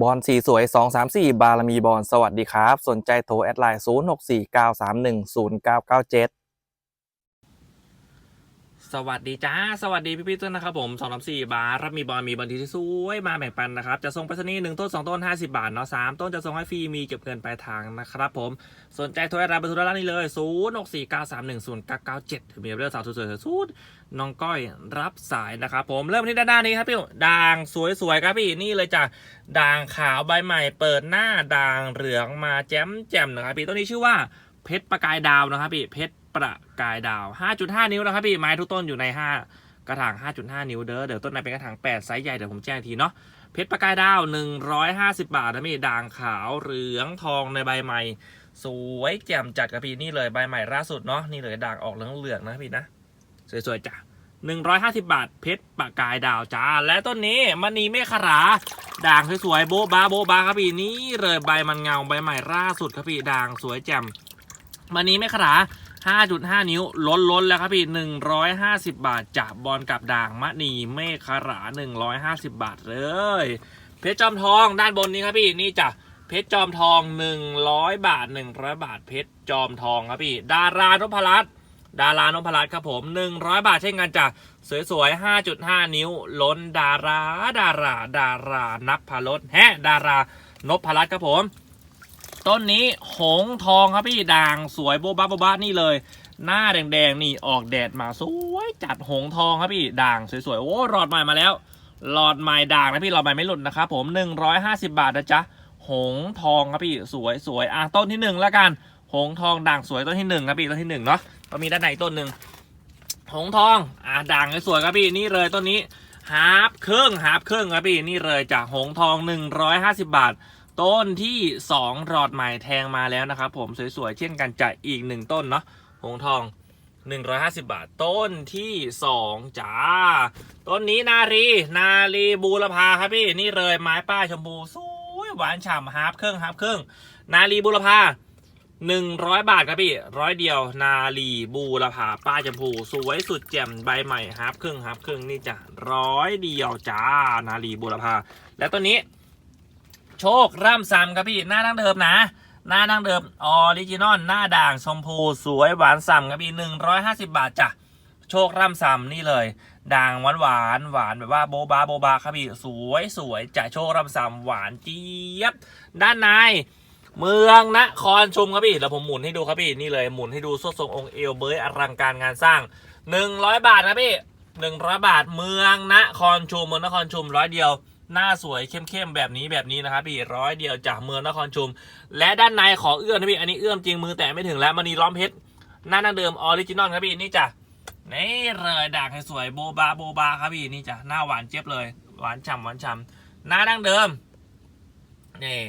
บอลสีสวย 234 บารมีบอลสวัสดีครับ สนใจโทรแอดไลน์ 0649310997 สวัสดีจ้า สวัสดีพี่พี่ๆทุกท่านนะครับผมสองสามสี่บาทรับมีบอลมีบอลทีที่สวยมาแบ่งปันนะครับ จะส่งไปรษณีย์หนึ่งต้นสองต้นห้าสิบาทเนาะสามต้นจะส่งให้ฟรีมีเก็บเงินปลายทางนะครับผมสนใจโทรแอดไลน์ไปทุกด้านนี้เลยศูนย์หกสี่เก้าสามหนึ่งศูนย์เก้าเก้าเจ็ดมีเรื่องสาวสวยๆสุดน้องก้อยรับสายนะครับผมเริ่มที่ด้านหน้านี้ครับพี่ด่างสวยๆครับพี่นี่เลยจ้ะด่างขาวใบใหม่ เปิดหน้าด่างเหลืองมาแจ่มแจ่มนะครับพี่ต้นนี้ชื่อว่า เพชรประกายดาวนะครับพี่เพชรประกายดาว 5.5 นิ้วนะครับพี่ไม้ทุกต้นอยู่ใน 5 กระถาง 5.5 นิ้วเด้อเดี๋ยวต้นไหนเป็นกระถาง8ไซส์ใหญ่เดี๋ยวผมแจ้งทีเนาะเพชรประกายดาว 150 บาทนะพี่ด่างขาวเหลืองทองในใบใหม่ สวยแจ่มจัดครับพี่นี่เลยใบใหม่ล่าสุดเนาะนี่เลยด่างออกเหลืองๆนะพี่นะสวยๆจ้ะ150 บาท เพชรประกายดาวจ้า และต้นนี้มณีเมฆขรา ด่างสวยๆโบบ้าโบบ้าครับพี่นี่เลยใบมันเงาใบใหม่ล่าสุดครับพี่ด่างสวยแจ่ม วันนี้ไม่ขรา5.5 นิ้วล้นล้นแล้วครับพี่ 150 บาทจากบอลกับด่างมะนีเมฆขรา 150 บาทเลย เพชรจอมทองด้านบนนี้ครับพี่นี่จ้ะเพชรจอมทอง 100 บาท 100 บาท เพชรจอมทองครับพี่ ดารานพรัตน์ดารานพรัตน์ครับผม 100 บาทเช่นกันจ้ะสวยๆ 5.5 นิ้ว ล้นดารา ดารา ดารานับพลดแฮะดารานพรัตน์ครับผม ต้นนี้หงทองครับพี่ด่างสวยโบ๊ะบ้าโบ๊ะบ้านี่เลย หน้าแดงๆนี่ออกแดดมาสวยจัดหงทองครับพี่ด่างสวยๆโอ้หลอดใหม่มาแล้ว หลอดใหม่ด่างนะพี่หลอดใหม่ไม่หลุดนะครับผม 150 บาทนะจ๊ะหงทองครับพี่สวยสวยอะต้นที่หนึ่งแล้วกัน หงทองด่างสวยต้นที่หนึ่งครับพี่ต้นที่หนึ่งเนาะก็มีด้านในต้นหนึ่งหงทองอะด่างสวยครับพี่นี่เลยต้นนี้ฮาร์ปครึ่งฮาร์ปครึ่งครับพี่นี่เลยจากหงทอง 150 บาท ต้นที่2รอดใหม่แทงมาแล้วนะครับผมสวยๆ เช่นกันจะอีก 1 ต้นเนาะหงทอง 150 บาท ต้นที่ 2จ้า ต้นนี้นารี นารีบูรพาครับพี่ นี่เลยไม้ป้ายชมพูสวยหวานฉ่ำฮาร์ปครึ่งฮาร์ปครึ่งนารีบูรพา100 บาทครับพี่ร้อยเดียว นาลีบูรพาป้ายชมพู สวยสุดแจ่มใบใหม่ฮาร์ปครึ่งฮาร์ปครึ่งนี่จ้ะร้อยเดียวจ้า นาลีบูรพาและต้นนี้ โชคร่ำซ้ำครับพี่หน้าดั้งเดิมนะ หน้าดั้งเดิมออริจินอลหน้าด่างชมพูสวยหวานซ้ำครับพี่หนึ่งร้อยห้าสิบบาทจ้ะโชคร่ำซ้ำนี่เลย ด่างหวานหวานหวานแบบว่าโบบาโบบาครับพี่สวยสวยจะโชคร่ำซ้ำหวานเจี๊ยบ ด้านในเมืองนครชุมครับพี่แล้วผมหมุนให้ดูครับพี่นี่เลยหมุนให้ดูสวดทรงองค์เอวเบยอลังการงานสร้างหนึ่งร้อยบาทนะพี่หนึ่งร้อยบาทเมืองนครชุมเมืองนครชุมร้อยเดียว หน้าสวยเข้มๆแบบนี้แบบนี้นะครับพี่ร้อยเดียวจากเมืองนครชุม และด้านในขอเอื้อมนะพี่อันนี้เอื้อมจริงมือแตะไม่ถึงแล้วมันนีล้อมเพชรหน้าดั้งเดิมออริจินอลครับพี่นี่จ้ะนี่เลยด่างให้สวยโบบาโบบาครับพี่นี่จ้ะหน้าหวานเจี๊ยบเลย หวานฉ่ำหวานฉ่ำหน้าดั้งเดิมนี่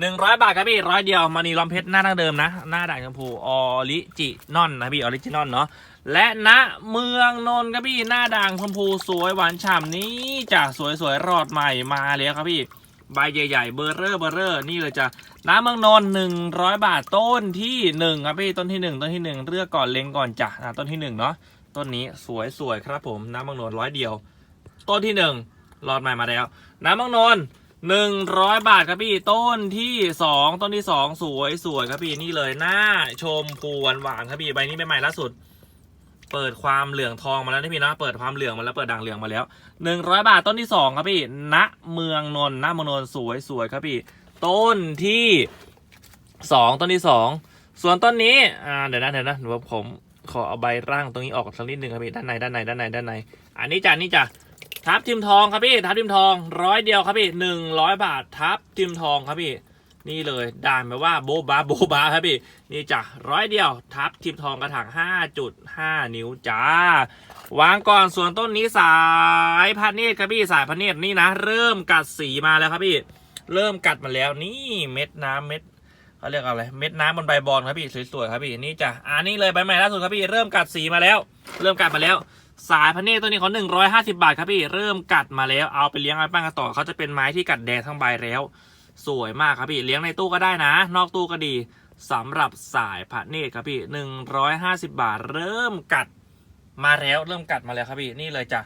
หนึ่งร้อยบาทครับพี่ร้อยเดียวมันนีล้อมเพชรหน้าดั้งเดิมนะ หน้าด่างชมพูออริจินอลนะพี่ออริจินอลเนาะ และณเมืองนนท์ครับพี่หน้าด่างชมพูสวยหวานฉ่ำนี้จากสวยๆรอดใหม่มาแล้วครับพี่ใบใหญ่ ๆ เบอร์เรอร์เบอร์เรอร์นี่เลยจ้ะน้ำเมืองนนท์หนึ่งร้อยบาทต้นที่หนึ่งครับพี่ต้นที่หนึ่งต้นที่หนึ่งเลือกก่อนเล็งก่อนจ้ะอะต้นที่หนึ่งเนาะต้นนี้สวยๆครับผมน้ำเมืองนนท์ร้อยเดียว ต้นที่หนึ่งรอดใหม่มาแล้ว น้ำเมืองนนท์หนึ่งร้อยบาทครับพี่ต้นที่สองต้นที่สองสวยสวยครับพี่นี่เลยหน้าชมพูหวานหวานๆครับพี่ใบนี้ใบใหม่ล่าสุด เปิดความเหลืองทองมาแล้วนะพี่นะเปิดความเหลืองมาแล้วเปิดด่างเหลืองมาแล้วหนึ่งร้อยบาทต้นที่สองครับพี่ณเมืองนนท์ณเมืองนนท์สวยสวยครับพี่ ต้นที่สองต้นที่สองส่วนต้นนี้อ่าเดี๋ยวนะเดี๋ยวนะหนูว่าผมขอเอาใบร่างตรงนี้ออกสักนิดหนึ่งครับพี่ด้านในด้านในด้านในด้านใน อันนี้จ้ะนี่จ้ะทับทิมทองครับพี่ทับทิมทองร้อยเดียวครับพี่หนึ่งร้อยบาททับทิมทองครับพี่ นี่เลยด่านแบบว่าโบบาโบบาครับพี่นี่จ้ะร้อยเดียวทับทิมทองกระถาง 5.5 นิ้วจ้าวางก่อนส่วนต้นนี้สายพันเนตรครับพี่สายพันเนตรนี่นะ เริ่มกัดสีมาแล้วครับพี่เริ่มกัดมาแล้วนี่เม็ดน้ำเม็ดเขาเรียกอะไรเม็ดน้ำบนใบบอลครับพี่สวยๆครับพี่นี่จ้ะอันนี้เลยใบใหม่ล่าสุดครับพี่เริ่มกัดสีมาแล้ว เริ่มกัดมาแล้ว สายพันเนตรตัวนี้เขา150 บาทครับพี่เริ่มกัดมาแล้วเอาไปเลี้ยงไว้ป้างกันต่อเขาจะเป็นไม้ที่กัดแดดทั้งใบแล้ว สวยมากครับพี่เลี้ยงในตู้ก็ได้นะ นอกตู้ก็ดีสำหรับสายพระเนตรครับพี่150บาทเริ่มกัดมาแล้วเริ่มกัดมาแล้วครับพี่นี่เลยจ้ะ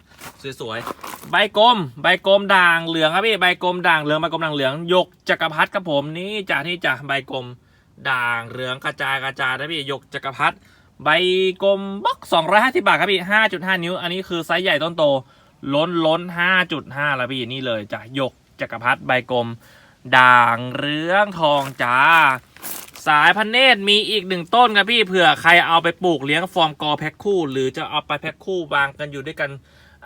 สวยๆใบกลม ใบกลมด่างเหลืองครับพี่ใบกลมด่างเหลืองใบกลมด่างเหลืองหยกจักรพรรดิครับผมนี่จ้ะนี่จ้ะใบกลมด่างเหลืองกระจายกระจายนะพี่หยกจักรพรรดิใบกลมบล็อก250บาทครับพี่5.5นิ้ว อันนี้คือไซส์ใหญ่ต้นโต ล้นล้น5.5แล้วพี่นี่เลยจ้ะหยกจักรพรรดิใบกลม ด่างเรืองทองจ้า สายพันเนตรมีอีกหนึ่งต้นครับพี่เผื่อใครเอาไปปลูกเลี้ยงฟอร์มกอแพ็คคู่ หรือจะเอาไปแพ็คคู่วางกันอยู่ด้วยกัน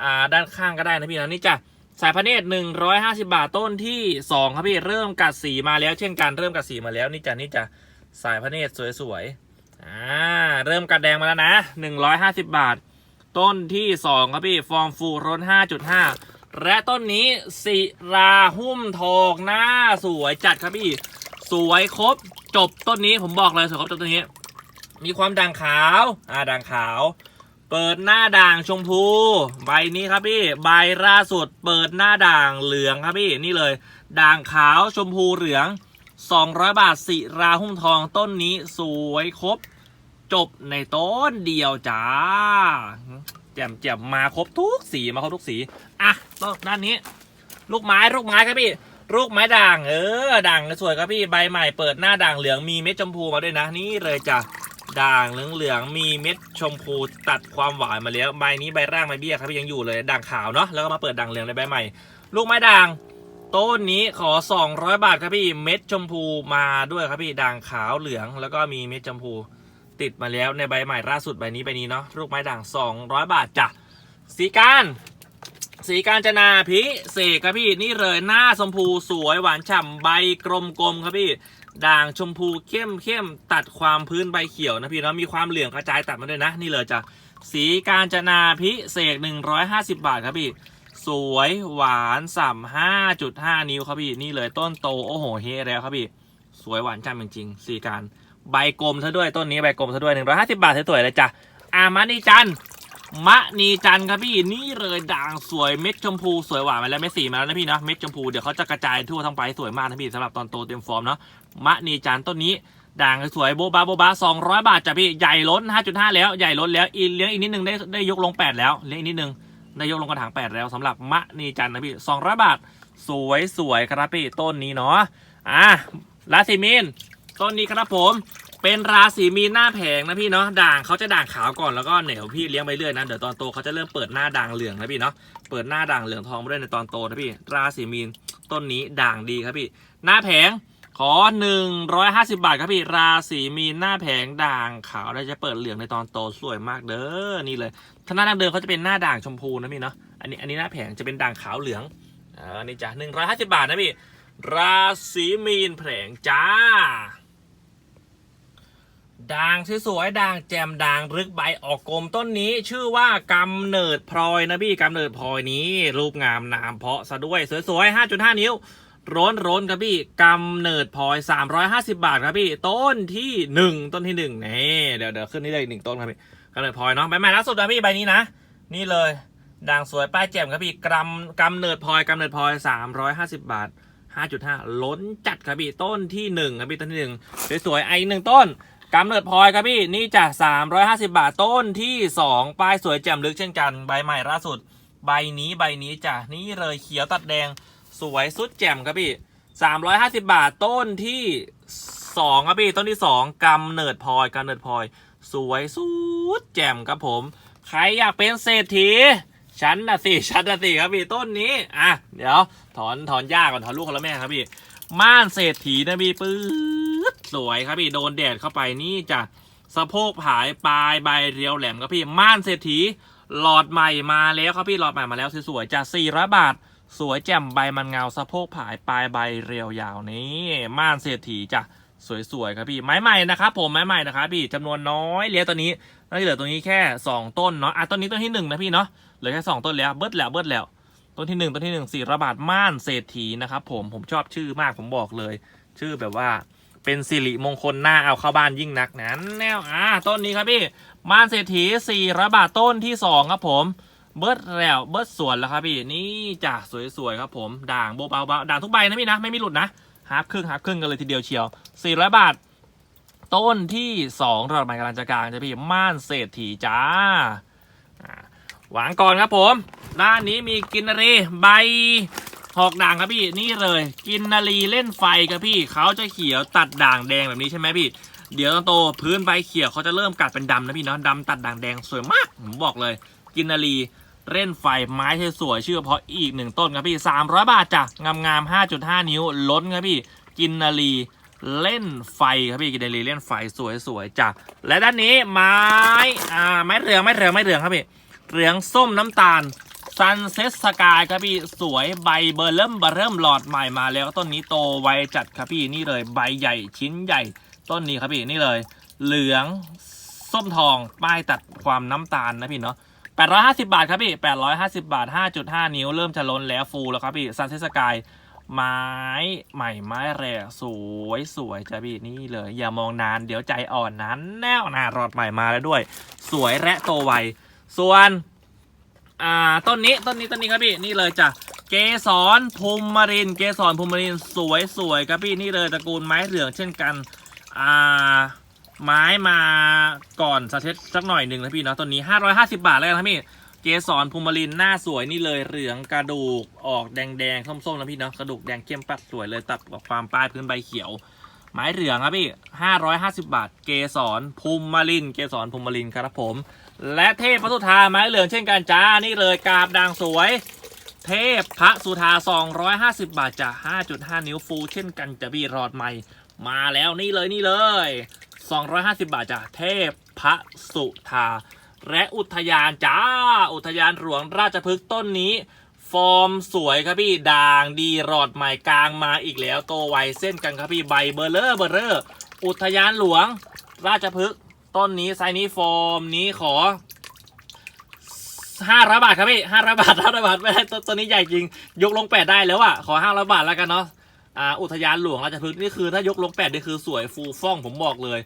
อ่าด้านข้างก็ได้นะพี่นะนี่จ้ะสายพันเนตรหนึ่งร้อยห้าสิบาทต้นที่สองครับพี่เริ่มกัดสีมาแล้ว เช่นกันเริ่มกัดสีมาแล้วนี่จ้ะนี่จ้ะสายพันเนตรสวยๆอ่าเริ่มกัดแดงมาแล้วนะหนึ่งร้อยห้าสิบบาท ต้นที่สองครับพี่ฟอร์มฟูร้นห้าจุดห้า และต้นนี้ศิราหุ้มทองหน้าสวยจัดครับพี่ สวยครบจบต้นนี้ผมบอกเลยสวยครบจบต้นนี้ มีความด่างขาวอ่าด่างขาว เปิดหน้าด่างชมพู ใบนี้ครับพี่ ใบล่าสุดเปิดหน้าด่างเหลืองครับพี่นี่เลย ด่างขาวชมพูเหลือง 200 บาทสิราหุ้มทองต้นนี้สวยครบจบในต้นเดียวจ้า แจ่มแจ่มมาครบทุกสีมาครบทุกสีอะต้นด้านนี้ ลูกไม้ลูกไม้ครับพี่ลูกไม้ด่างเออด่างสวยครับพี่ใบใหม่เปิดหน้าด่างเหลืองมีเม็ดชมพูมาด้วยนะนี่เลยจ้ะด่างเหลืองเหลืองๆมีเม็ดชมพูตัดความหวานมาแล้วใบนี้ใบร่างใบเบี้ยครับพี่ยังอยู่เลยด่างขาวเนาะแล้วก็มาเปิดด่างเหลืองในใบใหม่ ลูกไม้ด่าง ต้นนี้ขอ 200 บาทครับพี่เม็ดชมพูมาด้วยครับพี่ด่างขาวเหลืองแล้วก็มีเม็ดชมพู ติดมาแล้วในใบใหม่ล่าสุดใบนี้ใบนี้เนาะลูกไม้ด่าง 200 บาทจ้ะสีการสีการจนาพิเศษครับพี่นี่เลยหน้าชมพูสวยหวานฉ่ำใบกลมๆครับพี่ด่างชมพูเข้มเข้มตัดความพื้นใบเขียวนะพี่เนาะมีความเหลืองกระจายตัดมาด้วยนะ นี่เลยจ้ะสีการจนาพิเศษ 150 บาทครับพี่สวยหวานส่ำ5.5นิ้วครับพี่นี่เลยต้นโตโอ้โหเฮแล้วครับพี่สวยหวานฉ่ำจริงๆสีการ ใบกลมซะด้วยต้นนี้ใบกลมซะด้วย150บาทสวยๆเลยจ้ะอามานีจันมะนีจันครับพี่นี่เลยด่างสวยเม็ดชมพูสวยหวานมาแล้วเม็ดสีมาแล้วนะพี่เนาะเม็ดชมพูเดี๋ยวเขาจะกระจายทั่วทั้งไปสวยมากนะพี่สำหรับตอนโตเต็มฟอร์มเนาะมะนีจันต้นนี้ด่างสวยโบบาโบบา200บาทจ้ะพี่ใหญ่ล้น5.5แล้วใหญ่ล้นแล้วอีเลี้ยงอีกนิดนึงได้ได้ยกลง8แล้วเลี้ยงอีกนิดนึงได้ยกลงกระถาง8แล้วสำหรับมะนีจันนะพี่200บาท สวยสวยครับพี่ต้นนี้เนาะอะราศีมีน ต้นนี้ครับผมเป็นราศีมีนหน้าแผงนะพี่เนาะด่างเขาจะด่างขาวก่อนแล้วก็เหนียวพี่เลี้ยงไปเรื่อยนะเดี๋ยวตอนโตเขาจะเริ่มเปิดหน้าด่างเหลืองนะพี่เนาะเปิดหน้าด่างเหลืองทองมาด้วยในตอนโตนะพี่ ราศีมีนต้นนี้ด่างดีครับพี่ หน้าแผงขอ 150 บาทครับพี่ราศีมีนหน้าแผงด่างขาวแล้วจะเปิดเหลืองในตอนโตสวยมากเด้อนี่เลยถ้าหน้าดังเดิมเขาจะเป็นหน้าด่างชมพูนะพี่เนาะอันนี้อันนี้หน้าแผงจะเป็นด่างขาวเหลืองอ่านี่จ้ะ150 บาทนะพี่ราศีมีนแผงจ้า ด่างสวยๆด่างแจ่มด่างรึกใบออกกลมต้นนี้ชื่อว่ากำเนิดพลอยนะพี่กำเนิดพลอยนี้ รูปงามนามเพาะซะด้วยสวยๆ 5.5 นิ้วร้นร้นครับพี่กำเนิดพลอย 350 บาทครับพี่ ต้นที่ 1 ต้นที่1นี่เดี๋ยวเดี๋ยวขึ้นนี่เลยอีกหนึ่งต้นครับพี่กำเนิดพลอยเนาะใบใหม่ล่าสุดนะพี่ใบนี้นะ นี่เลยด่างสวยป้ายแจ่มครับพี่กำกำเนิดพลอยกำเนิดพลอย 350 บาท 5.5 ล้นจัดครับพี่ต้นที่1ครับพี่ต้นที่1สวยๆไอ้หนึ่งต้น กำเนิดพลอยครับพี่นี่จะ350 บาทต้นที่ 2 ป้ายสวยแจ่มลึกเช่นกัน ใบใหม่ล่าสุด ใบนี้ใบนี้จ้ะนี่เลยเขียวตัดแดงสวยสุดแจ่มครับพี่ 350 บาทต้นที่ 2 ครับพี่ต้นที่ 2กำเนิดพลอยกำเนิดพลอย สวยสุดแจ่มครับผม ใครอยากเป็นเศรษฐีฉันนะสิฉันนะสิครับพี่ต้นนี้อะเดี๋ยวถอนถอนหญ้าก่อนถอนลูกคนละแม่ครับพี่ม่านเศรษฐีนะพี่ปื๊ด สวยครับพี่โดนแดดเข้าไปนี่จะสะโพกผายปลายใบเรียวแหลมครับพี่ม่านเศรษฐีหลอดใหม่มาแล้วครับพี่หลอดใหม่มาแล้วสวยๆจะ400บาท สวยแจ่มใบมันเงาสะโพกผายปลายใบเรียวยาวนี่ม่านเศรษฐีจ้ะสวยๆครับพี่ไม้ใหม่นะครับผมไม้ใหม่นะครับพี่จำนวนน้อยเหลี้ยตัวนี้น่าจะเหลือตัวนี้แค่ 2 ต้นเนาะอะต้นนี้ต้นที่หนึ่งนะพี่เนาะเหลือแค่สองต้นแล้วเบิดแล้วเบิดแล้วต้นที่หนึ่งต้นที่หนึ่งสี่ระบาทม่านเศรษฐีนะครับผมผมชอบชื่อมากผมบอกเลย ชื่อแบบว่า เป็นสิริมงคลหน้าเอาเข้าบ้านยิ่งนักนั้นแนวอ่าต้นนี้ครับพี่ม่านเศรษฐีสี่ระบาทต้นที่สองครับผมเบิร์ดแล้วเบิร์ดสวนแล้วครับพี่นี่จ้ะสวยๆครับผมด่างโบเบาเบาด่างทุกใบนะพี่นะไม่มีหลุดนะฮาร์ฟครึ่งฮาร์ฟครึ่งกันเลยทีเดียวเชียวสี่ร้อยบาท ต้นที่สองระบาดกำลังจะกลางจะพี่ม่านเศรษฐีจ้าหวางก่อนครับผม ด้านนี้มีกินรีใบ หอกด่างครับพี่นี่เลย กินนารีเล่นไฟครับพี่เขาจะเขียวตัดด่างแดงแบบนี้ใช่ไหมพี่ เดี๋ยวตอนโตพื้นใบเขียวเขาจะเริ่มกัดเป็นดำนะพี่เนาะดำตัดด่างแดงสวยมากผมบอกเลย กินนารีเล่นไฟไม้สวยชื่อเพราะอีกหนึ่งต้นครับพี่ 300 บาทจ้ะงามๆ5.5 นิ้วล้นครับพี่ กินนารีเล่นไฟครับพี่กินนารีเล่นไฟสวยๆจ้ะและด้านนี้ไม้อ่าไม้เหลืองไม้เหลืองไม้เหลืองครับพี่เหลืองส้มน้ำตาล ซันเซ็ตสกายครับพี่สวยใบเบอร์เริ่มเบอร์เริ่มหลอดใหม่มาแล้วต้นนี้โตไวจัดครับพี่นี่เลยใบใหญ่ชิ้นใหญ่ต้นนี้ครับพี่นี่เลย เหลืองส้มทองป้ายตัดความน้ำตาลนะพี่เนาะ850 บาทครับพี่850 บาท 5.5 นิ้ว เริ่มจะล้นแล้วฟูแล้วครับพี่ซันเซ็ตสกายไม้ใหม่ไม้แรกสวยสวยจ้ะพี่นี่เลย อย่ามองนานเดี๋ยวใจอ่อนนั้นแน่วหนารอดใหม่มาแล้วด้วย สวยและโตไวส่วน อ่าต้นนี้ต้นนี้ต้นนี้ครับพี่นี่เลยจ้ะเกสรภูมิมาริน เกสรภูมิมารินสวยสวยครับพี่นี่เลยตระกูลไม้เหลืองเช่นกันอ่าไม้มาก่อนสเทตสักหน่อยหนึ่งนะพี่เนาะต้นนี้ 550 บาทแล้วกันครับพี่เกสรภูมิมารินหน้าสวยนี่เลยเหลืองกระดูกออกแดงแดงส้มๆนะพี่เนาะกระดูกแดงเข้มปัดสวยเลยตัดกับความป้ายพื้นใบเขียว ไม้เหลืองครับพี่ 550 บาท เกสรภูมิมาริน เกสรภูมิมารินครับผม และเทพพระสุธาไม้เหลืองเช่นกันจ้านี่เลยกาบด่างสวย เทพพระสุธา 250 บาทจ้ะ5.5 นิ้วฟูเช่นกันจะพี่รอดใหม่ มาแล้วนี่เลยนี่เลย 250 บาทจ้ะเทพพระสุธา และอุทยานจ้า อุทยานหลวงราชพฤกษ์ต้นนี้ ฟอร์มสวยครับพี่ด่างดีรอดใหม่กลางมาอีกแล้วโตไวเส้นกันครับพี่ใบเบอร์เลอร์เบอร์เลอร์อุทยานหลวงราชพฤกษ์ ต้นนี้ไซส์นี้ฟอร์มนี้ขอห้าร้อยบาทครับพี่ห้าร้อยบาทห้าร้อยบาทไม่ได้ต้นตัวนี้ใหญ่จริง ยกลงแปดได้แล้วอะขอห้าร้อยบาทแล้วกันเนาะอ่าอุทยานหลวงราชพฤกษ์นี่คือถ้ายกลงแปดนี่คือสวยฟูฟ่องผมบอกเลย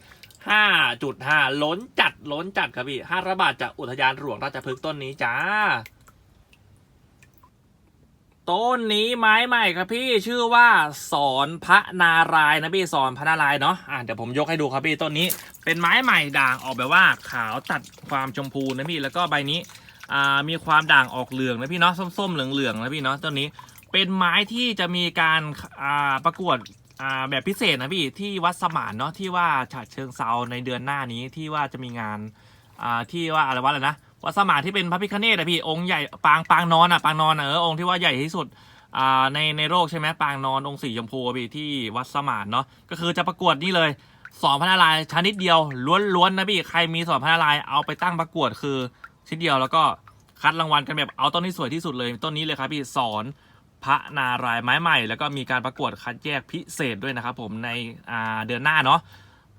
ห้าจุดห้าล้นจัดล้นจัดครับพี่ห้าร้อยบาทจากอุทยานหลวงราชพฤกษ์ต้นนี้จ้า ต้นนี้ไม้ใหม่ครับพี่ชื่อว่าสอนพระนารายณ์นะพี่สอนพระนารายณ์เนาะอะเดี๋ยวผมยกให้ดูครับพี่ต้นนี้ เป็นไม้ใหม่ด่างออกแบบว่าขาวตัดความชมพูนะพี่แล้วก็ใบนี้อ่ามีความด่างออกเหลืองนะพี่เนาะส้มๆเหลืองๆนะพี่เนาะต้นนี้เป็นไม้ที่จะมีการอ่าประกวดอ่าแบบพิเศษนะพี่ที่วัดสมานเนาะที่ว่าฉะเชิงเซาในเดือนหน้านี้ที่ว่าจะมีงานอ่าที่ว่าอะไรวะอะไรนะ วัดสมานที่เป็นพระพิฆเนศอะพี่องค์ใหญ่ปางปางนอนอะปางนอนอะเออองค์ที่ว่าใหญ่ที่สุดอ่าในในโลกใช่ไหมปางนอนองค์สีชมพูอะพี่ที่วัดสมานเนาะก็คือจะประกวดนี่เลยสอนพระนารายณ์ชนิดเดียวล้วนๆนะพี่ใครมีสอนพระนารายณ์เอาไปตั้งประกวดคือชิ้นเดียวแล้วก็คัดรางวัลกันแบบเอาต้นที่สวยที่สุดเลยต้นนี้เลยครับพี่สอนพระนารายณ์ไม้ใหม่ แล้วก็มีการประกวดคัดแยกพิเศษด้วยนะครับผมในอ่าเดือนหน้าเนาะ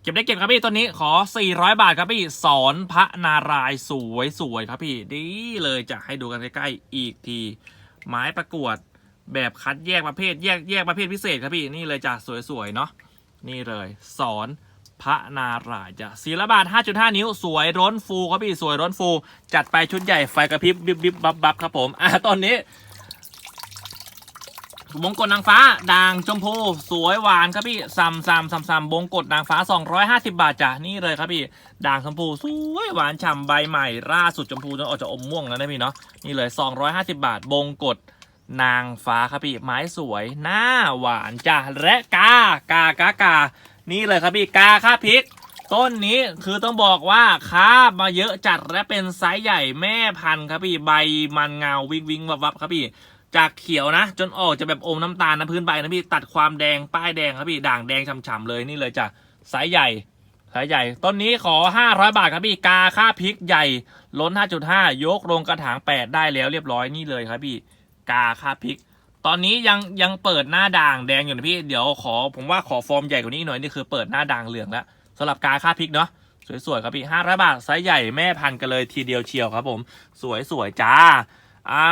เก็บได้เก็บครับพี่ต้นนี้ขอ 400 บาทครับพี่สอนพระนารายสวยสวยครับพี่ ดีเลยจะให้ดูกันใกล้ๆอีกที ไม้ประกวดแบบคัดแยกประเภทแยกแยกประเภทพิเศษครับพี่นี่เลยจ้ะสวยๆเนาะนี่เลย สอนพระนารายจ้ะสีละบาท 5.5 นิ้ว สวยร้นฟูครับพี่สวยร้นฟู จัดไปชุดใหญ่ไฟกระพริบบิบบิบบับบับครับผมอะตอนนี้ บงกฎนางฟ้า ด่างชมพูสวยหวานครับพี่ซัมซัมซัมซัมบงกฎนางฟ้า 250 บาทจ้ะนี่เลยครับพี่ ด่างชมพูสวยหวานฉ่ำใบใหม่ล่าสุดชมพูจนออกจากอมม่วงแล้วนะพี่เนาะนี่เลย 250 บาท บงกฎนางฟ้าครับพี่ไม้สวยหน้าหวานจ้ะและกากากากานี่เลยครับพี่กาค่าพริก ต้นนี้คือต้องบอกว่าคาบมาเยอะจัดและเป็นไซส์ใหญ่แม่พันธุ์ครับพี่ใบมันเงาวิงวิงวับวับครับพี่ จากเขียวนะ จนออกจะแบบอมน้ำตาลนะพื้นใบนะพี่ตัดความแดงป้ายแดงครับพี่ด่างแดงฉ่ำๆเลยนี่เลยจ้ะไซส์ใหญ่ไซส์ใหญ่ต้นนี้ขอ 500 บาทครับพี่กาค่าพริกใหญ่ล้น 5.5 ยกลงกระถาง 8 ได้แล้วเรียบร้อยนี่เลยครับพี่กาค่าพริก ตอนนี้ยังยังเปิดหน้าด่างแดงอยู่นะพี่เดี๋ยวขอผมว่าขอฟอร์มใหญ่กว่านี้หน่อยนี่คือเปิดหน้าด่างเหลืองแล้วสำหรับกาค่าพริกเนาะสวยๆครับพี่500บาทไซส์ใหญ่แม่พันกันเลยทีเดียวเชียวครับผม สวยๆจ้าอ่า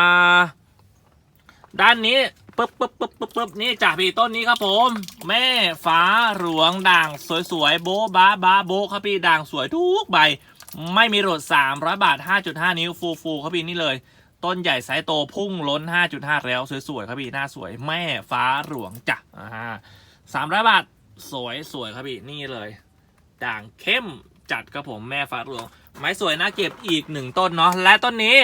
ด้านนี้ปึ๊บปึ๊บปึ๊บปึ๊บปึ๊บนี่จากพี่ต้นนี้ครับผม แม่ฟ้าหลวงด่างสวยๆโบ๊ะบ้าบ้าโบ๊ะครับพี่ด่างสวยทุกใบ ไม่มีโหลด300 บาท 5.5 นิ้วฟูฟูครับพี่นี่เลย ต้นใหญ่ไซส์โตพุ่งล้น 5.5 แล้วสวยๆครับพี่หน้าสวยแม่ฟ้าหลวงจ้ะอ่าสามร้อยบาทสวยสวยครับพี่นี่เลย ด่างเข้มจัดครับผมแม่ฟ้าหลวงไม้สวยน่าเก็บอีกหนึ่งต้นเนาะและต้นนี้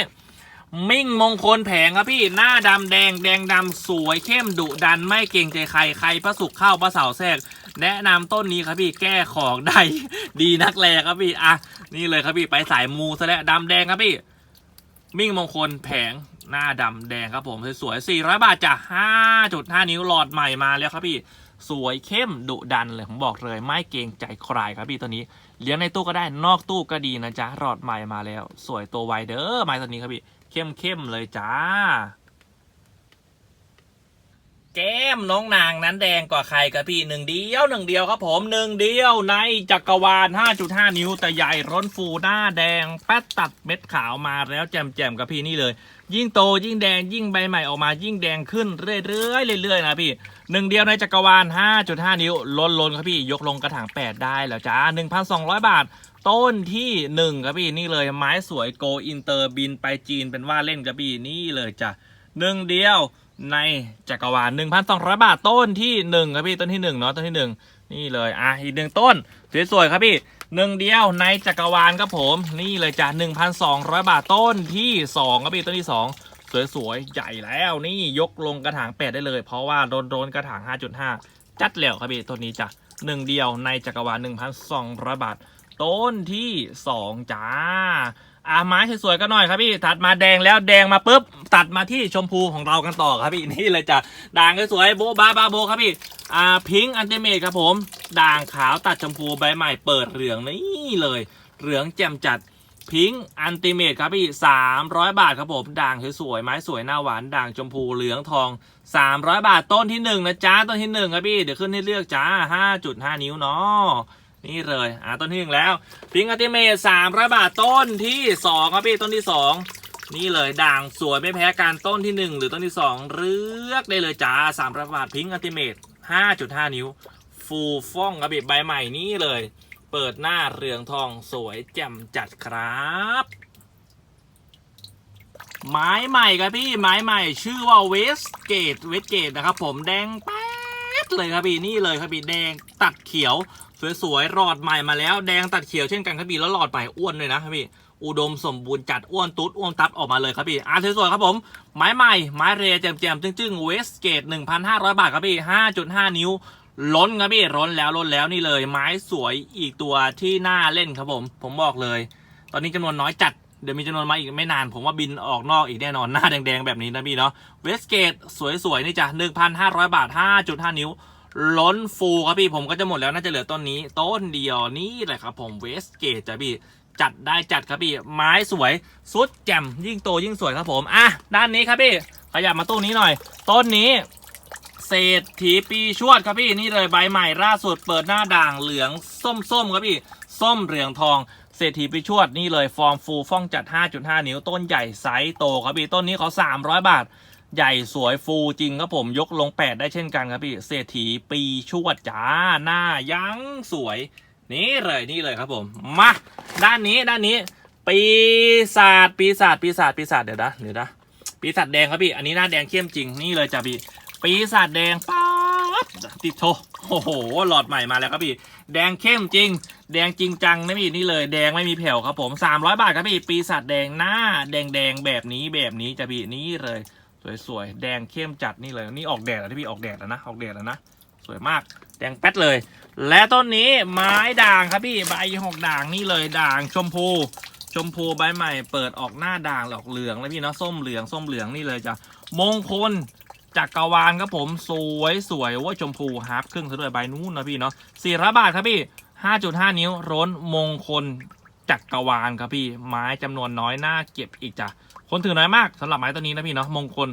มิ่งมงคลแผงครับพี่หน้าดำแดงแดงดำสวยเข้มดุดันไม่เกรงใจใครใครพระสุขเข้าพระเสาแทรกแนะนำต้นนี้ครับพี่แก้ของได้ดีนักแลครับพี่อะนี่เลยครับพี่ไปสายมูซะแล้วดำแดงครับพี่ มิ่งมงคลแผงหน้าดำแดงครับผมสวยๆ400 บาทจ้ะ5.5 นิ้วหลอดใหม่มาแล้วครับพี่ สวยเข้มดุดันเลยผมบอกเลย ไม่เกรงใจใครครับพี่ตัวนี้เลี้ยงในตู้ก็ได้นอกตู้ก็ดีนะจ๊ะหลอดใหม่มาแล้ว สวยตัวไวเด้อไม้ตัวนี้ครับพี่ เข้มเข้มๆเลยจ้า แก้มน้องนางนั้นแดงกว่าใครครับพี่หนึ่งเดียวหนึ่งเดียวครับผมหนึ่งเดียวในจักรวาล 5.5 นิ้วแต่ใหญ่ร้นฟูหน้าแดงแป๊ดตัดเม็ดขาวมาแล้วแจ่มๆกับพี่นี่เลย ยิ่งโตยิ่งแดงยิ่งใบใหม่ออกมายิ่งแดงขึ้นเรื่อยๆเรื่อยๆนะพี่หนึ่งเดียวในจักรวาล 5.5 นิ้วล้นล้นๆครับพี่ยกลงกระถาง 8 ได้แล้วจ้า 1,200 บาท ต้นที่หนึ่งครับพี่นี่เลยไม้สวยโกอินเตอร์บินไปจีนเป็นว่าเล่นครับพี่นี่เลยจ้ะหนึ่งเดียวในจักรวาล1,200 บาทต้นที่หนึ่งครับพี่ต้นที่หนึ่งเนาะต้นที่หนึ่งนี่เลยอะอีกหนึ่งต้นสวยๆครับพี่หนึ่งเดียวในจักรวาลครับผมนี่เลยจ้ะ1,200 บาทต้นที่สองครับพี่ต้นที่สองสวยๆใหญ่แล้วนี่ยกลงกระถางแปดได้เลย เพราะว่าโดนโดนกระถาง 5.5 จัดแล้วครับพี่ต้นนี้จ้ะหนึ่งเดียวในจักรวาล1,200 บาท ต้นที่สองจ้าอาไม้สวยๆก็หน่อยครับพี่ตัดมาแดงแล้วแดงมาปุ๊บตัดมาที่ชมพูของเรากันต่อครับพี่นี่เลยจ้ะด่างสวยๆโบบาบาโบครับพี่อ่าพิงอันเตเมทครับผมด่างขาวตัดชมพูใบใหม่เปิดเหลืองนี่เลย เหลืองแจ่มจัดพิงอันติเมทครับพี่ 300 บาทครับผมด่างสวยๆไม้สวยหน้าหวานด่างชมพูเหลืองทอง 300 บาทต้นที่หนึ่งนะจ๊ะต้นที่หนึ่งครับพี่ เดี๋ยวขึ้นให้เลือกจ้า 5.5 นิ้วเนาะ นี่เลยอ่าต้นที่หนึ่งแล้วพิงอัติเมทสามร้อยบาทต้นที่สองครับพี่ต้นที่สองนี่เลยด่างสวยไม่แพ้การต้นที่หนึ่งหรือต้นที่สองเลือกได้เลยจ้าสามร้อยบาทพิงอัติเมทห้าจุดห้านิ้ว ฟูฟ่องครับพี่ใบใหม่นี่เลย เปิดหน้าเรืองทองสวยแจ่มจัดครับไม้ใหม่ครับพี่ไม้ใหม่ชื่อว่าเวสเกตเวสเกตนะครับผมแดงแป๊ดเลยครับพี่นี่เลยครับพี่แดงตัดเขียว สวยๆหลอดใหม่มาแล้วแดงตัดเขียวเช่นกันครับพี่แล้วหลอดใหม่อ้วนเลยนะครับพี่อุดมสมบูรณ์จัดอ้วนตุ๊ดอ้วนตัดออกมาเลยครับพี่อะสวยๆครับผมไม้ใหม่ไม้เรแจ่มๆจึ้งๆเวสเกต1,500 บาทครับพี่ 5.5 นิ้วล้นครับพี่ล้นแล้วล้นแล้วนี่เลย ไม้สวยอีกตัวที่น่าเล่นครับผม ผมบอกเลย ตอนนี้จำนวนน้อยจัดเดี๋ยวมีจำนวนมาอีกไม่นาน ผมว่าบินออกนอกอีกแน่นอนหน้าแดงๆแบบนี้นะพี่เนาะเวสเกตสวยๆนี่จ้ะ1,500 บาท 5.5 นิ้ว ล้นฟูครับพี่ผมก็จะหมดแล้วน่าจะเหลือต้นนี้ ต้นเดียวนี่แหละครับผมเวสเกตจ้ะพี่จัดได้จัดครับพี่ ไม้สวยสุดแจ่มยิ่งโตยิ่งสวยครับผม อะ ด้านนี้ครับพี่ ขยับมาตู้นี้หน่อย ต้นนี้ เศรษฐีปีชวดครับพี่นี่เลยใบใหม่ล่าสุดเปิดหน้าด่างเหลืองส้มๆครับพี่ ส้มเหลืองทองเศรษฐีปีชวดนี่เลยฟอร์มฟูฟ่องจัด 5.5 นิ้วต้นใหญ่ไซส์โตครับพี่ต้นนี้เขา300 บาท ใหญ่สวยฟูจริงครับผมยกลง8ได้เช่นกันครับพี่เศรษฐีปีชวดจ้าหน้ายังสวย นี่เลยนี่เลยครับผมมาด้านนี้ด้านนี้ ปีศาจปีศาจปีศาจปีศาจเดี๋ยวนะเดี๋ยวนะปีศาจแดงครับพี่อันนี้หน้าแดงเข้มจริงนี่เลยจ้ะพี่ปีศาจแดงป๊าดติดโทโอ้โหหลอดใหม่มาแล้วครับพี่แดงเข้มจริง แดงจริงจังนะพี่นี่เลยแดงไม่มีแผ่วครับผม300 บาทครับพี่ปีศาจแดงหน้า แดงแดงแบบนี้แบบนี้จะพี่นี่เลย สวยๆ แดงเข้มจัดนี่เลย นี่ออกแดดแล้วที่พี่ออกแดดแล้วนะ ออกแดดแล้วนะ สวยมาก แดงแป๊ดเลย และต้นนี้ไม้ด่างครับพี่ ใบหอกด่างนี่เลยด่างชมพู ชมพูใบใหม่ เปิดออกหน้าด่างออกเหลืองแล้วพี่เนาะ ส้มเหลือง ส้มเหลืองนี่เลยจ้ะ มงคลจักรวาลครับผม สวยสวยว่าชมพูฮาร์ปครึ่งซะด้วยใบนู้นนะพี่เนาะสี่ร้อยบาทครับพี่5.5นิ้ว ร้นมงคลจักรวาลครับพี่ ไม้จำนวนน้อยน่าเก็บอีกจ้ะ คนถือน้อยมากสำหรับไม้ตัวนี้นะพี่เนาะมงคล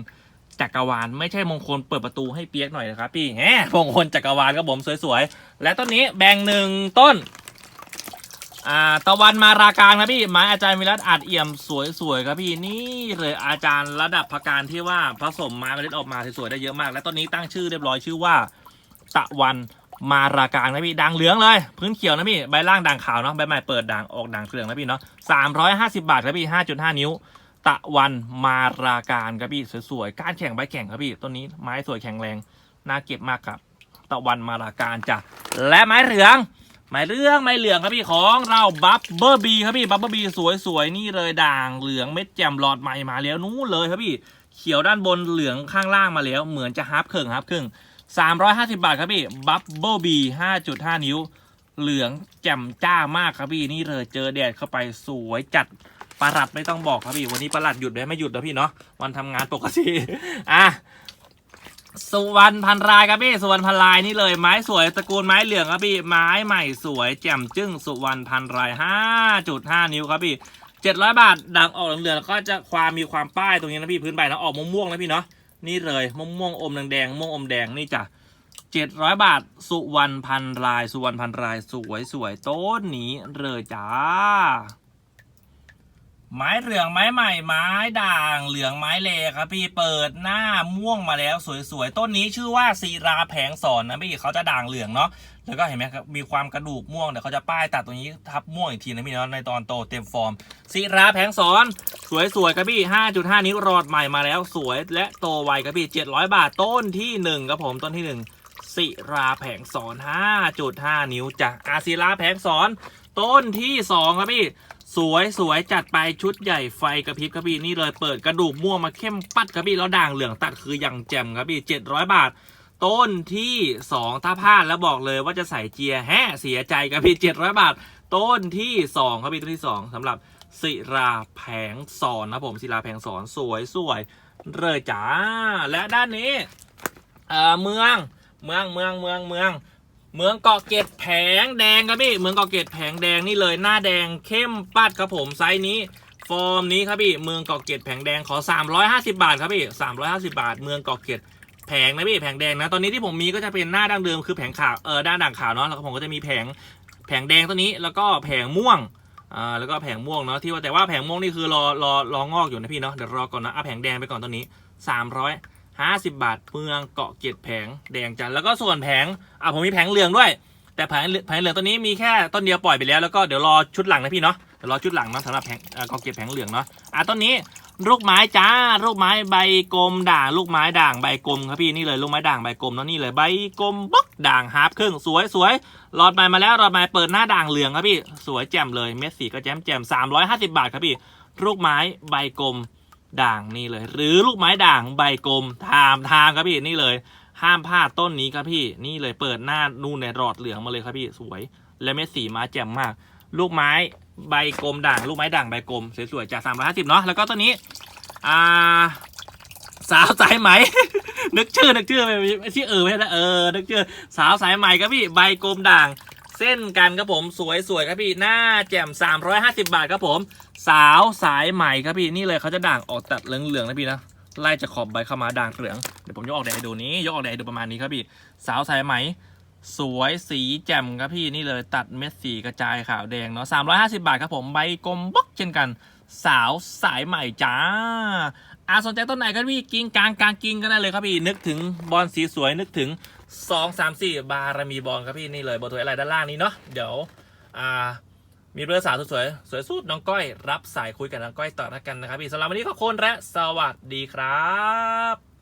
จักรวาลไม่ใช่มงคลเปิดประตูให้เปียกหน่อยนะครับพี่แหมมงคลจักรวาลครับผมสวยๆ และต้นนี้แบ่งหนึ่งต้นอ่าตะวันมาราการครับพี่ไม้อาจารย์วิรัตอาจเอี่ยมสวยๆครับพี่นี่เลยอาจารย์ระดับพัการที่ว่าผสมไม้เมล็ดออกมาสวยๆได้เยอะมาก และต้นนี้ตั้งชื่อเรียบร้อยชื่อว่า ตะวันมาราการนะพี่ด่างเหลืองเลย พื้นเขียวนะพี่ใบล่างด่างขาวเนาะใบใหม่เปิดด่างออกด่างเหลืองนะพี่เนาะสามร้อยห้าสิบาทครับพี่ห้าจุดห้านิ้ว ตะวันมาราการครับพี่สวยๆ กานแข็งใบแข็งครับพี่ต้นนี้ไม้สวยแข็งแรงน่าเก็บมากครับ ตะวันมาราการจ้ะและไม้เหลืองไม้เรื่องไม้เหลืองครับพี่ของเราบัฟเบอร์บีครับพี่บัฟเบอร์บีสวยๆนี่เลยด่างเหลืองเม็ดแจ่มหลอดใหม่มาแล้วนู้นเลยครับพี่เขียวด้านบนเหลืองข้างล่างมาแล้วเหมือนจะฮาร์ปครึ่งฮาร์ปครึ่ง350 บาทครับพี่บัฟเบิลบี5.5 นิ้ว เหลืองแจ่มจ้ามากครับพี่นี่เลยเจอแดดเข้าไปสวยจัด ประหลัดไม่ต้องบอกครับพี่ วันนี้ประหลัดหยุดไหมไม่หยุดนะพี่เนาะวันทำงานปกติอะสุวรรณพันรายครับพี่สุวรรณพันรายนี่เลยไม้สวยตระกูลไม้เหลืองครับพี่ไม้ใหม่สวยแจ่มจึ้งสุวรรณพันราย5.5นิ้วครับพี่700บาทด่างออกเหลืองๆแล้วก็จะความมีความป้ายตรงนี้นะพี่พื้นใบนะออกม่วงๆนะพี่เนาะนี่เลยม่วงๆอมแดงๆม่วงอมแดงนี่จ้ะเจ็ดร้อยบาทสุวรรณพันราย สุวรรณพันรายสวยสวยต้นนี้เลยจ้า ไม้เหลืองไม้ใหม่ไม้ด่างเหลืองไม้เลครับพี่เปิดหน้าม่วงมาแล้วสวยๆ ต้นนี้ชื่อว่าศิราแผงสอนนะพี่เขาจะด่างเหลืองเนาะแล้วก็เห็นไหมครับมีความกระดูกม่วงเดี๋ยวเขาจะป้ายตัดตรงนี้ทับม่วงอีกทีนะพี่เนาะในตอนโตเต็มฟอร์มศิราแผงสอน สวยๆครับพี่5.5 นิ้วรอดใหม่มาแล้วสวยและโตไวครับพี่700 บาทต้นที่หนึ่งครับผมต้นที่หนึ่งศิราแผงสอน 5.5 นิ้วจ้ะอาศิราแผงสอน ต้นที่ 2 ครับพี่ สวยสวยจัดไปชุดใหญ่ไฟกระพริบครับพี่นี่เลยเปิดกระดูกม่วงมาเข้มปัดครับพี่แล้วด่างเหลืองตัดคืออย่างแจ่มครับพี่700บาท ต้นที่2ถ้าพลาดแล้วบอกเลยว่าจะใส่เจียแฮ่เสียใจครับพี่700บาท ต้นที่2ครับพี่ต้นที่2สำหรับศิราแผงสอนนะผมศิราแผงสอนสวยสวยเลยจ้า และด้านนี้เออเมืองเมืองเมืองเมืองเมือง เมืองเกาะเกร็ดแผงแดงครับพี่ เมืองเกาะเกร็ดแผงแดงนี่เลยหน้าแดงเข้มปัดครับผมไซส์นี้ ฟอร์มนี้ครับพี่ เมืองเกาะเกร็ดแผงแดงขอ 350 บาทครับพี่ 350 บาท เมืองเกาะเกร็ดแผงนะพี่แผงแดงนะตอนนี้ที่ผมมีก็จะเป็นหน้าดั้งเดิมคือแผงขาวเออด้านด่างขาวเนาะแล้วก็ผมก็จะมีแผงแผงแดงตัวนี้แล้วก็แผงม่วงอ่าแล้วก็แผงม่วงเนาะที่ว่าแต่ว่าแผงม่วงนี่คือรอรอรองอกอยู่นะพี่เนาะเดี๋ยวรอก่อนนะเอาแผงแดงไปก่อนตัวนี้ 50 บาทเมืองเกาะเกร็ดแผงแดงจันแล้วก็ส่วนแผงอะผมมีแผงเหลืองด้วย แต่แผงแผงเหลืองตัวนี้มีแค่ต้นเดียวปล่อยไปแล้วแล้วก็เดี๋ยวรอชุดหลังนะพี่เนาะเดี๋ยวรอชุดหลังเนาะสำหรับแผงเอ่อกอเก็บแผงเหลืองเนาะอะต้นนี้ลูกไม้จ้าลูกไม้ใบกลมด่างลูกไม้ด่างใบกลมครับพี่นี่เลยลูกไม้ด่างใบกลมเนาะนี่เลยใบกลมบ๊อกด่างฮาร์ปครึ่งสวยสวยหลอดไม้มาแล้วหลอดไม้เปิดหน้าด่างเหลืองครับพี่สวยแจ่มเลยเม็ดสีก็แจ่มแจ่มสามร้อยห้าสิบบาทครับพี่ลูกไม้ใบกลม ด่างนี่เลย หรือลูกไม้ด่างใบกลมทามทามครับพี่นี่เลย ห้ามพลาดต้นนี้ครับพี่นี่เลยเปิดหน้านู่นในรอดเหลืองมาเลยครับพี่สวย และเม็ดสีมาแจ่มมาก ลูกไม้ใบกลมด่าง ลูกไม้ด่างใบกลมสวยๆจากสามร้อยห้าสิบเนาะแล้วก็ตัวนี้อ่าสาวสายไหม นึกชื่อนึกชื่อไม่ไม่ชื่อเออไม่ใช่เออนึกชื่อสาวสายไหมครับพี่ใบกลมด่าง เส้นกันครับผมสวยสวยครับพี่หน้าแจ่ม 350 บาทครับผม สาวสายไหม่ครับพี่นี่เลยเขาจะด่างออกตัดเหลืองๆนะพี่นะไล่จากขอบใบเข้ามาด่างเหลืองเดี๋ยวผมยกออกแดดให้ดูนี้ยกออกแดดให้ดูประมาณนี้ครับพี่ สาวสายไหม สวยสีแจ่มครับพี่นี่เลยตัดเม็ดสีกระจายขาวแดงเนาะ350 บาทครับผมใบกลมบล็อกเช่นกัน สาวสายใหม่จ้าอาสนใจต้นไหนครับพี่กิ้งกลางกลางกิ้งก็ได้เลยครับพี่นึกถึงบอลสีสวยนึกถึง สองสามสี่บารมีบอลครับพี่นี่เลยเบอร์โทรอะไรด้านล่างนี้เนาะเดี๋ยวอ่ามีเบอร์สาวสวยๆสวยสุดน้องก้อย รับสายคุยกับน้องก้อยต่อแล้วกันนะครับพี่สำหรับวันนี้ขอบคุณและสวัสดีครับ